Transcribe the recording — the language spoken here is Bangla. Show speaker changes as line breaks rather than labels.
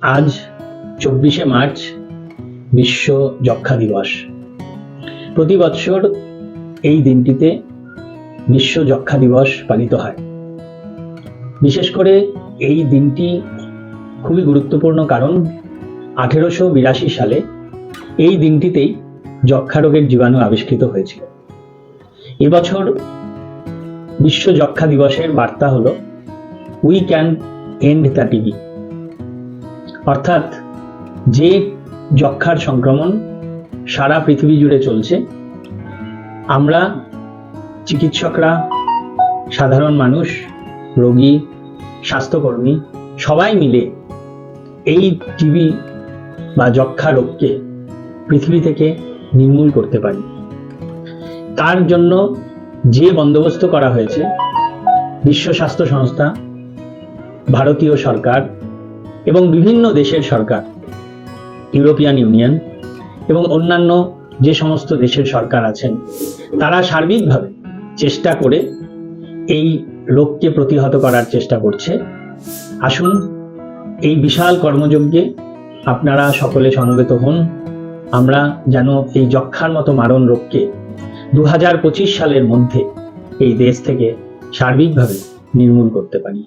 আজ চব্বিশে মার্চ, বিশ্ব যক্ষা দিবস। প্রতি বৎসর এই দিনটিতে বিশ্ব যক্ষা দিবস পালিত হয়। বিশেষ করে এই দিনটি খুবই গুরুত্বপূর্ণ কারণ আঠেরোশো বিরাশি সালে এই দিনটিতেই যক্ষা রোগের জীবাণু আবিষ্কৃত হয়েছিল। এবছর বিশ্ব যক্ষা দিবসের বার্তা হলো we can end the TB অর্থাৎ যে যক্ষার সংক্রমণ সারা পৃথিবী জুড়ে চলছে, আমরা চিকিৎসকরা, সাধারণ মানুষ, রোগী, স্বাস্থ্যকর্মী সবাই মিলে এই টিবি বা যক্ষা রোগকে পৃথিবী থেকে নির্মূল করতে পারি। তার জন্য যে বন্দোবস্ত করা হয়েছে, বিশ্ব স্বাস্থ্য সংস্থা, ভারতীয় সরকার এবং বিভিন্ন দেশের সরকার, ইউরোপিয়ান ইউনিয়ন এবং অন্যান্য যে সমস্ত দেশের সরকার আছেন, তারা সার্বিকভাবে চেষ্টা করে এই রোগকে প্রতিহত করার চেষ্টা করছে। আসুন, এই বিশাল কর্মযজ্ঞে আপনারা সকলে সমবেত হন। আমরা যেন এই যক্ষার মতো মারণ রোগকে দু হাজার পঁচিশ সালের মধ্যে এই দেশ থেকে সার্বিকভাবে নির্মূল করতে পারি।